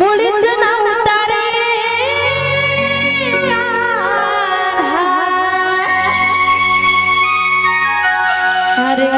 मुळीच नव्हता रे अरे